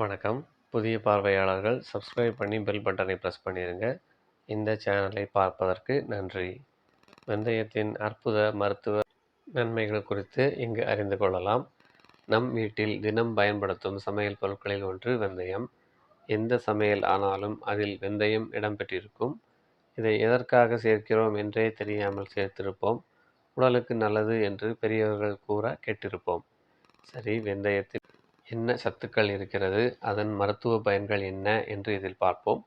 வணக்கம். புதிய பார்வையாளர்கள் சப்ஸ்கிரைப் பண்ணி பெல் பட்டனை ப்ரெஸ் பண்ணிடுங்க இந்த சேனலை பார்ப்பதற்கு நன்றி. வெந்தயத்தின் அற்புத மருத்துவ நன்மைகள் குறித்து இங்கு அறிந்து கொள்ளலாம். நம் வீட்டில் தினம் பயன்படுத்தும் சமையல் பொருட்களில் ஒன்று வெந்தயம். எந்த சமையல் ஆனாலும் அதில் வெந்தயம் இடம்பெற்றிருக்கும். இதை எதற்காக சேர்க்கிறோம் என்றே தெரியாமல் சேர்த்திருப்போம். உடலுக்கு நல்லது என்று பெரியவர்கள் கூற கேட்டிருப்போம். சரி வெந்தயத்தில் என்ன சத்துக்கள் இருக்கிறது? அதன் மருத்துவ பயன்கள் என்ன? என்று இதில் பார்ப்போம்.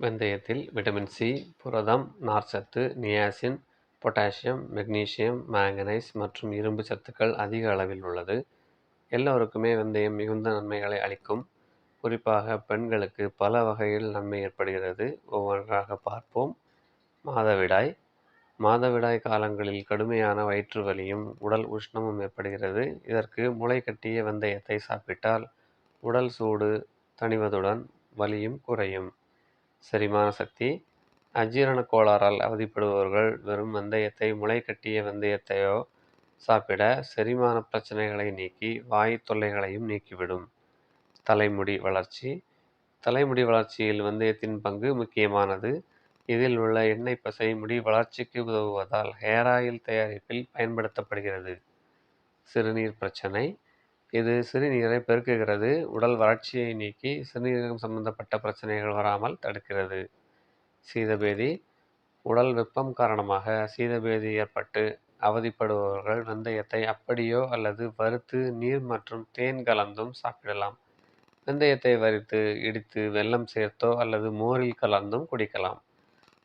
வெந்தயத்தில் விட்டமின் சி புரதம் நார்ச்சத்து நியாசின் பொட்டாசியம் மெக்னீசியம் மேங்கனைஸ் மற்றும் இரும்பு சத்துக்கள் அதிக அளவில் உள்ளது. எல்லோருக்குமே வெந்தயம் மிகுந்த நன்மைகளை அளிக்கும். குறிப்பாக பெண்களுக்கு பல வகையில் நன்மை ஏற்படுகிறது. ஒவ்வொன்றாக பார்ப்போம். மாதவிடாய். மாதவிடாய் காலங்களில் கடுமையான வயிற்று வலியும் உடல் உஷ்ணமும் ஏற்படுகிறது. இதற்கு முளை கட்டிய வெந்தயத்தை சாப்பிட்டால் உடல் சூடு தணிவதுடன் வலியும் குறையும். செரிமான சக்தி. அஜீரண கோளாறால் அவதிப்படுபவர்கள் வெறும் வெந்தயத்தை முளை கட்டிய வெந்தயத்தையோ சாப்பிட செரிமான பிரச்சனைகளை நீக்கி வாய் தொல்லைகளையும் நீக்கிவிடும். தலைமுடி வளர்ச்சி. தலைமுடி வளர்ச்சியில் வெந்தயத்தின் பங்கு முக்கியமானது. இதில் உள்ள எண்ணெய் பசை முடி வளர்ச்சிக்கு உதவுவதால் ஹேர் ஆயில் தயாரிப்பில் பயன்படுத்தப்படுகிறது. சிறுநீர் பிரச்சனை. இது சிறுநீரை பெருக்குகிறது. உடல் வறட்சியை நீக்கி சிறுநீரகம் சம்பந்தப்பட்ட பிரச்சனைகள் வராமல் தடுக்கிறது. சீதபேதி. உடல் வெப்பம் காரணமாக சீதபேதி ஏற்பட்டு அவதிப்படுபவர்கள் வெந்தயத்தை அப்படியோ அல்லது வறுத்து நீர் மற்றும் தேன் கலந்தும் சாப்பிடலாம். வெந்தயத்தை வறுத்து இடித்து வெல்லம் சேர்த்தோ அல்லது மோரில் கலந்தும் குடிக்கலாம்.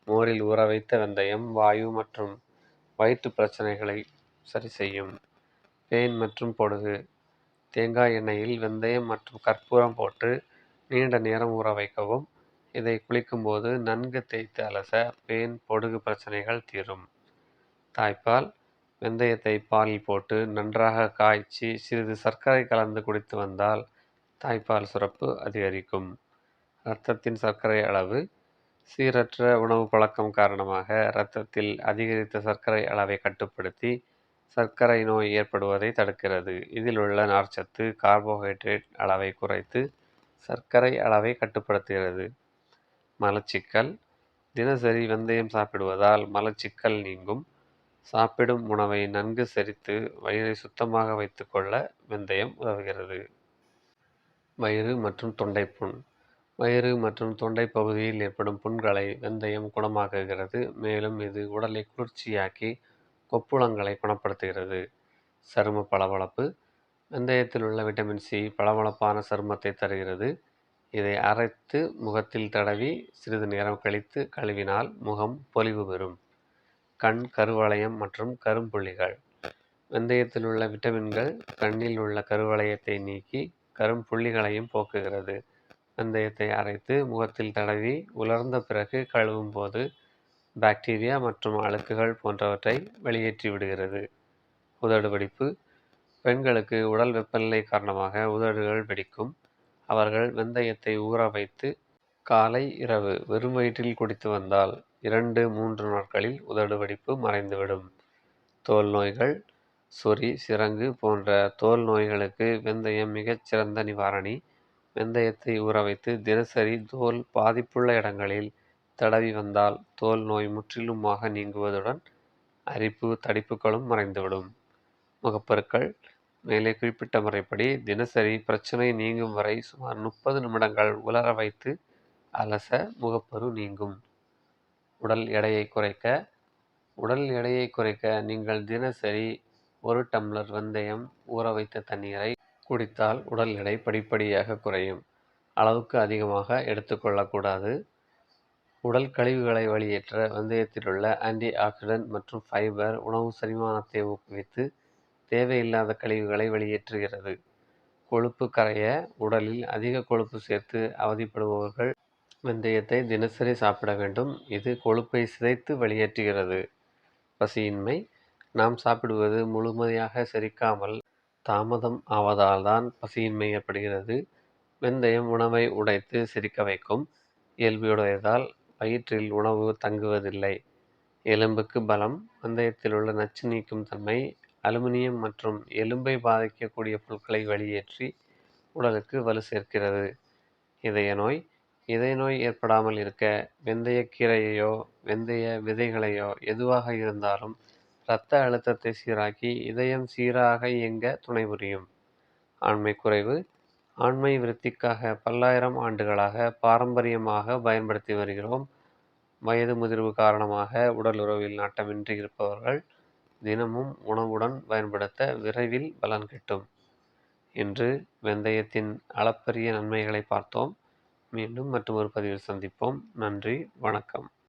மோரில் ஊற வைத்த வெந்தயம் வாயு மற்றும் வயிற்று பிரச்சனைகளை சரி செய்யும். பேன் மற்றும் பொடுகு. தேங்காய் எண்ணெயில் வெந்தயம் மற்றும் கற்பூரம் போட்டு நீண்ட நேரம் ஊற வைக்கவும். இதை குளிக்கும்போது நன்கு தேய்த்து அலச பேன் பொடுகு பிரச்சனைகள் தீரும். தாய்ப்பால். வெந்தயத்தை பாலில் போட்டு நன்றாக காய்ச்சி சிறிது சர்க்கரை கலந்து குடித்து வந்தால் தாய்ப்பால் சுரப்பு அதிகரிக்கும். இரத்தத்தின் சர்க்கரை அளவு சீரற்ற உணவு பழக்கம் காரணமாக இரத்தத்தில் அதிகரித்த சர்க்கரை அளவை கட்டுப்படுத்தி சர்க்கரை நோய் ஏற்படுவதை தடுக்கிறது. இதில் உள்ள நார்ச்சத்து கார்போஹைட்ரேட் அளவை குறைத்து சர்க்கரை அளவை கட்டுப்படுத்துகிறது. மலச்சிக்கல். தினசரி வெந்தயம் சாப்பிடுவதால் மலச்சிக்கல் நீங்கும். சாப்பிடும் உணவை நன்கு செரித்து வயிறை சுத்தமாக வைத்துக்கொள்ள வெந்தயம் உதவுகிறது. வயிறு மற்றும் தொண்டைப்புண். வயிறு மற்றும் தொண்டை பகுதியில் ஏற்படும் புண்களை வெந்தயம் குணமாக்குகிறது. மேலும் இது உடலை குளிர்ச்சியாக்கி கொப்புளங்களை குணப்படுத்துகிறது. சரும பளபளப்பு. வெந்தயத்தில் உள்ள விட்டமின் சி பளபளப்பான சருமத்தை தருகிறது. இதை அரைத்து முகத்தில் தடவி சிறிது நேரம் கழித்து கழுவினால் முகம் பொலிவு பெறும். கண் கருவளையம் மற்றும் கரும்புள்ளிகள். வெந்தயத்தில் உள்ள விட்டமின்கள் கண்ணில் உள்ள கருவளையத்தை நீக்கி கரும்புள்ளிகளையும் போக்குகிறது. வெந்தயத்தை அரைத்து முகத்தில் தடவி உலர்ந்த பிறகு கழுவும் போது பாக்டீரியா மற்றும் அழுக்குகள் போன்றவற்றை வெளியேற்றி விடுகிறது. உதடு வெடிப்பு. பெண்களுக்கு உடல் வெப்பநிலை காரணமாக உதடுகள் வெடிக்கும். அவர்கள் வெந்தயத்தை ஊற வைத்து காலை இரவு வெறும் வயிற்றில் குடித்து வந்தால் இரண்டு மூன்று நாட்களில் உதடு வெடிப்பு மறைந்துவிடும். தோல் நோய்கள். சொறி சிரங்கு போன்ற தோல் நோய்களுக்கு வெந்தயம் மிகச்சிறந்த நிவாரணி. வெந்தயத்தை ஊறவைத்து தினசரி தோல் பாதிப்புள்ள இடங்களில் தடவி வந்தால் தோல் நோய் முற்றிலுமாக நீங்குவதுடன் அரிப்பு தடிப்புகளும் மறைந்துவிடும். முகப்பருக்கள் மேலே குறிப்பிட்ட முறைப்படி தினசரி பிரச்சனை நீங்கும் வரை சுமார் முப்பது நிமிடங்கள் உலர வைத்து அலச முகப்பரு நீங்கும். உடல் எடையை குறைக்க உடல் எடையை குறைக்க நீங்கள் தினசரி ஒரு டம்ளர் வெந்தயம் ஊற வைத்த தண்ணீரை குடித்தால் உடல் எடை படிப்படியாக குறையும். அளவுக்கு அதிகமாக எடுத்துக்கொள்ளக்கூடாது உடல் கழிவுகளை வெளியேற்ற வெந்தயத்திலுள்ள ஆன்டி ஆக்சிடென்ட் மற்றும் ஃபைபர் உணவு செரிமானத்தை ஊக்குவித்து தேவையில்லாத கழிவுகளை வெளியேற்றுகிறது. கொழுப்பு கரைய உடலில் அதிக கொழுப்பு சேர்த்து அவதிப்படுபவர்கள் வெந்தயத்தை தினசரி சாப்பிட வேண்டும். இது கொழுப்பை சிதைத்து வெளியேற்றுகிறது. பசியின்மை. நாம் சாப்பிடுவது முழுமையாக செரிக்காமல் தாமதம் ஆவதால் தான் பசியின்மை ஏற்படுகிறது. வெந்தயம் உணவை உடைத்து சிரிக்க வைக்கும். இயல்புடையதால் வயிற்றில் உணவு தங்குவதில்லை. எலும்புக்கு பலம் வெந்தயத்தில் உள்ள நச்சு நீக்கும் தன்மை அலுமினியம் மற்றும் எலும்பை பாதிக்கக்கூடிய பொருட்களை வெளியேற்றி உடலுக்கு வலு சேர்க்கிறது. இதய நோய் இதய நோய் ஏற்படாமல் இருக்க வெந்தயக் கீரையையோ வெந்தய விதைகளையோ எதுவாக இருந்தாலும் இரத்த அழுத்தத்தை சீராக்கி இதயம் சீராக இயங்க துணை புரியும். ஆண்மை குறைவு. ஆண்மை விருத்திக்காக பல்லாயிரம் ஆண்டுகளாக பாரம்பரியமாக பயன்படுத்தி வருகிறோம். வயது முதிர்வு காரணமாக உடல் உறவில் நாட்டமின்றி இருப்பவர்கள் தினமும் உணவுடன் பயன்படுத்த விரைவில் பலன் கிட்டும். இன்று வெந்தயத்தின் அளப்பரிய நன்மைகளை பார்த்தோம். மீண்டும் மற்றொரு பதிவில் சந்திப்போம். நன்றி. வணக்கம்.